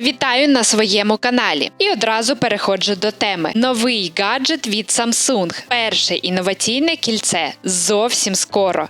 Вітаю на своєму каналі і одразу переходжу до теми. Новий гаджет від Samsung. Перше інноваційне кільце зовсім скоро.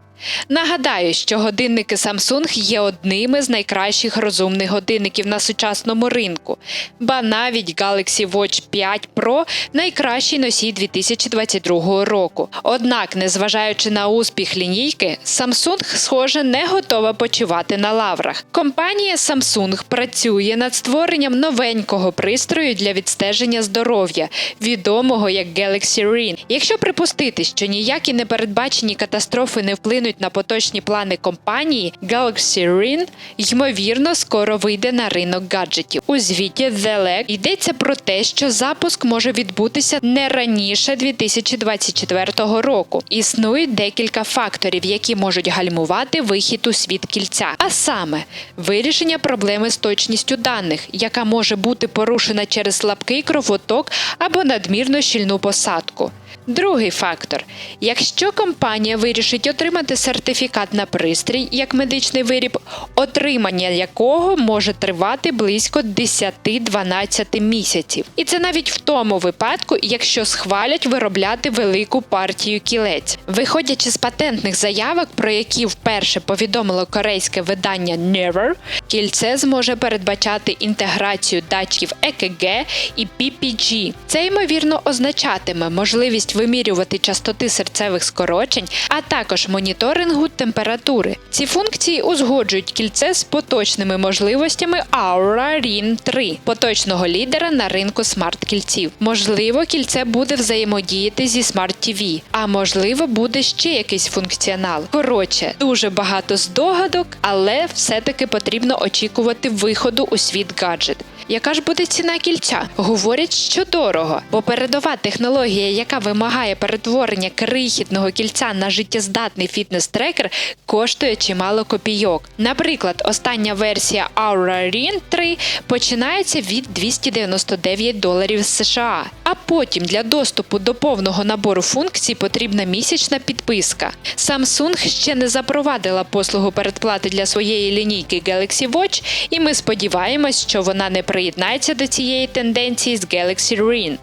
Нагадаю, що годинники Samsung є одними з найкращих розумних годинників на сучасному ринку, ба навіть Galaxy Watch 5 Pro найкращий носій 2022 року. Однак, незважаючи на успіх лінійки, Samsung, схоже, не готова почивати на лаврах. Компанія Samsung працює над створенням новенького пристрою для відстеження здоров'я, відомого як Galaxy Ring. Якщо припустити, що ніякі непередбачені катастрофи не вплинуть на поточні плани компанії, Galaxy Ring, ймовірно, скоро вийде на ринок гаджетів. У звіті The Leg йдеться про те, що запуск може відбутися не раніше 2024 року. Існують декілька факторів, які можуть гальмувати вихід у світ кільця, а саме вирішення проблеми з точністю даних, яка може бути порушена через слабкий кровоток або надмірно щільну посадку. Другий фактор: якщо компанія вирішить отримати сертифікат на пристрій як медичний виріб, отримання якого може тривати близько 10-12 місяців, і це навіть в тому випадку, якщо схвалять виробляти велику партію кілець, виходячи з патентних заявок, про які вперше повідомило корейське видання Never, кільце зможе передбачати інтеграцію датчиків EKG і PPG. Це ймовірно означатиме можливість вимірювати частоти серцевих скорочень, а також моніторингу температури. Ці функції узгоджують кільце з поточними можливостями Aura Ring 3, поточного лідера на ринку смарт-кільців. Можливо, кільце буде взаємодіяти зі Smart TV, а можливо, буде ще якийсь функціонал. Коротше, дуже багато здогадок, але все-таки потрібно очікувати виходу у світ гаджет. Яка ж буде ціна кільця? Говорять, що дорого, бо передова технологія, яка вимагає перетворення крихітного кільця на життєздатний фітнес-трекер, коштує чимало копійок. Наприклад, остання версія Aura Ring 3 починається від 299 доларів з США. А потім для доступу до повного набору функцій потрібна місячна підписка. Samsung ще не запровадила послугу передплати для своєї лінійки Galaxy Watch, і ми сподіваємось, що вона не приєднається до цієї тенденції з Galaxy Ring.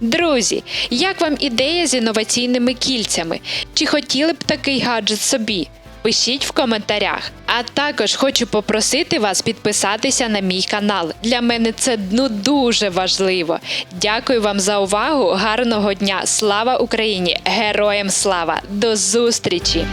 Друзі, як вам ідея з інноваційними кільцями? Чи хотіли б такий гаджет собі? Пишіть в коментарях. А також хочу попросити вас підписатися на мій канал. Для мене це ну дуже важливо. Дякую вам за увагу. Гарного дня! Слава Україні! Героям слава! До зустрічі!